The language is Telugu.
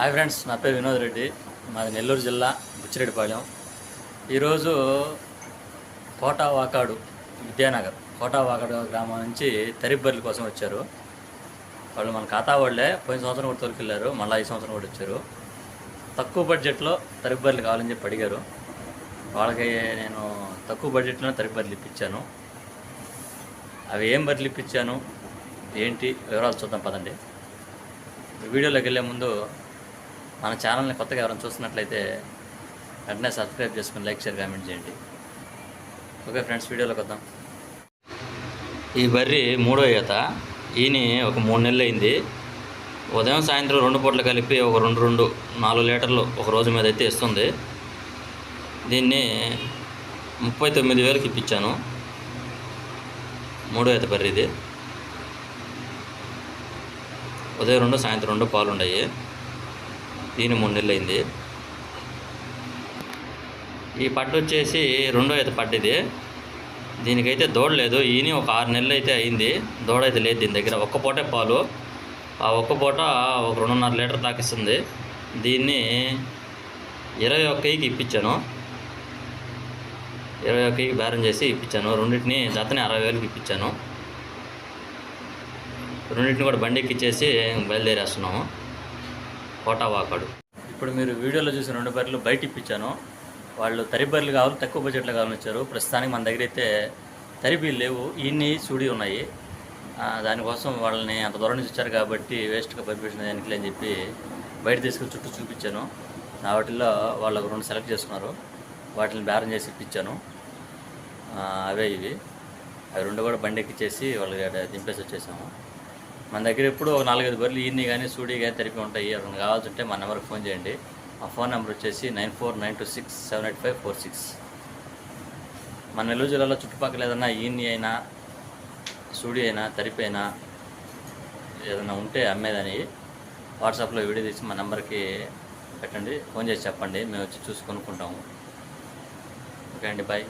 హాయ్ ఫ్రెండ్స్ నా పేరు వినోద్ రెడ్డి. మాది నెల్లూరు జిల్లా బుచ్చిరెడ్డిపాళెం ఈరోజు కోటా వాకాడు విద్యానగర్ కోటా వాకాడు గ్రామం నుంచి తరిబ్బర్ల కోసం వచ్చారు. వాళ్ళు మన ఖాతా వాళ్ళే పోయిన సంవత్సరం కూడా తోలుకెళ్ళారు మళ్ళీ ఈ సంవత్సరం కూడా వచ్చారు. తక్కువ బడ్జెట్లో తరిబ్బర్లు కావాలని చెప్పి అడిగారు. వాళ్ళకి నేను తక్కువ బడ్జెట్లో తరిబ్బర్లు ఇప్పించాను. అవి ఏం బర్లు ఇప్పించాను ఏంటి వివరాలు చూద్దాం పదండి. వీడియోలోకి వెళ్ళే ముందు మన ఛానల్ని కొత్తగా ఎవరైనా చూస్తున్నట్లయితే వెంటనే సబ్స్క్రైబ్ చేసుకుని లైక్ షేర్ కామెంట్ చేయండి. ఓకే ఫ్రెండ్స్ వీడియోలోకి వద్దాం. ఈ బర్రి మూడో ఈత. ఈయన ఒక మూడు నెలలు అయింది. ఉదయం సాయంత్రం రెండు పూటలు కలిపి ఒక రెండు రెండు నాలుగు లీటర్లు ఒక రోజు మీద అయితే ఇస్తుంది. దీన్ని ముప్పై తొమ్మిది వేలకి ఇప్పించాను. మూడో ఈత బర్రీది. ఇది ఉదయం రెండు సాయంత్రం రెండు పాలు ఉన్నాయి దీని మూడు నెలలు అయింది. ఈ పట్టు వచ్చేసి రెండో అయితే పట్టు దీనికైతే దూడ లేదు. ఈయన ఒక ఆరు నెలలు అయితే అయింది. దూడ అయితే లేదు దీని దగ్గర. ఒక్క పూటే పాలు. ఆ ఒక్క పూట ఒక రెండున్నర లీటర్ తాకిస్తుంది. దీన్ని ఇరవై ఒక్కకి ఇప్పించాను. ఇరవై ఒక్కకి బేరం చేసి ఇప్పించాను. రెండింటిని జతని అరవై వేలకి ఇప్పించాను. రెండింటిని కూడా బండి ఎక్కిచ్చేసి బయలుదేరేస్తున్నాము. కోటావాకాడు. ఇప్పుడు మీరు వీడియోలో చూసిన రెండు బర్రెలు బయట ఇప్పించాను. వాళ్ళు తరి బర్రెలు కావాలి తక్కువ బడ్జెట్లో కావాలని వచ్చారు. ప్రస్తుతానికి మన దగ్గర అయితే తరిబీలు లేవు. ఇన్ని చూడి ఉన్నాయి. దానికోసం వాళ్ళని అంత దూరం నుంచి వచ్చారు కాబట్టి వేస్ట్గా పంపించిన దానికి అని చెప్పి బయట తీసుకెళ్ళి చుట్టూ చూపించాను. నా వాటిల్లో వాళ్ళు రెండు సెలెక్ట్ చేసుకున్నారు. వాటిని బేరం చేసి ఇప్పించాను. అవే ఇవి. అవి రెండు కూడా బండి ఎక్కిచ్చేసి వాళ్ళకి దింపేసి వచ్చేసాము. మన దగ్గర ఎప్పుడు ఒక నాలుగైదు బర్రెలు ఈయన్ని కానీ సూడి కానీ తెలిపి ఉంటాయి. ఎవరైనా కావాల్సి ఉంటే మన నెంబర్కి ఫోన్ చేయండి. ఆ ఫోన్ నెంబర్ వచ్చేసి nine four nine two six seven eight five four six. మన నెల్లూరు జిల్లాలో చుట్టుపక్కల ఏదైనా ఈయన్ని అయినా సూడి అయినా తరిపి అయినా ఏదైనా ఉంటే అమ్మేదని వాట్సాప్లో వీడియో తీసి మా నెంబర్కి పెట్టండి. ఫోన్ చేసి చెప్పండి. మేము వచ్చి చూసి కొనుక్కుంటాము. ఓకే అండి. బాయ్.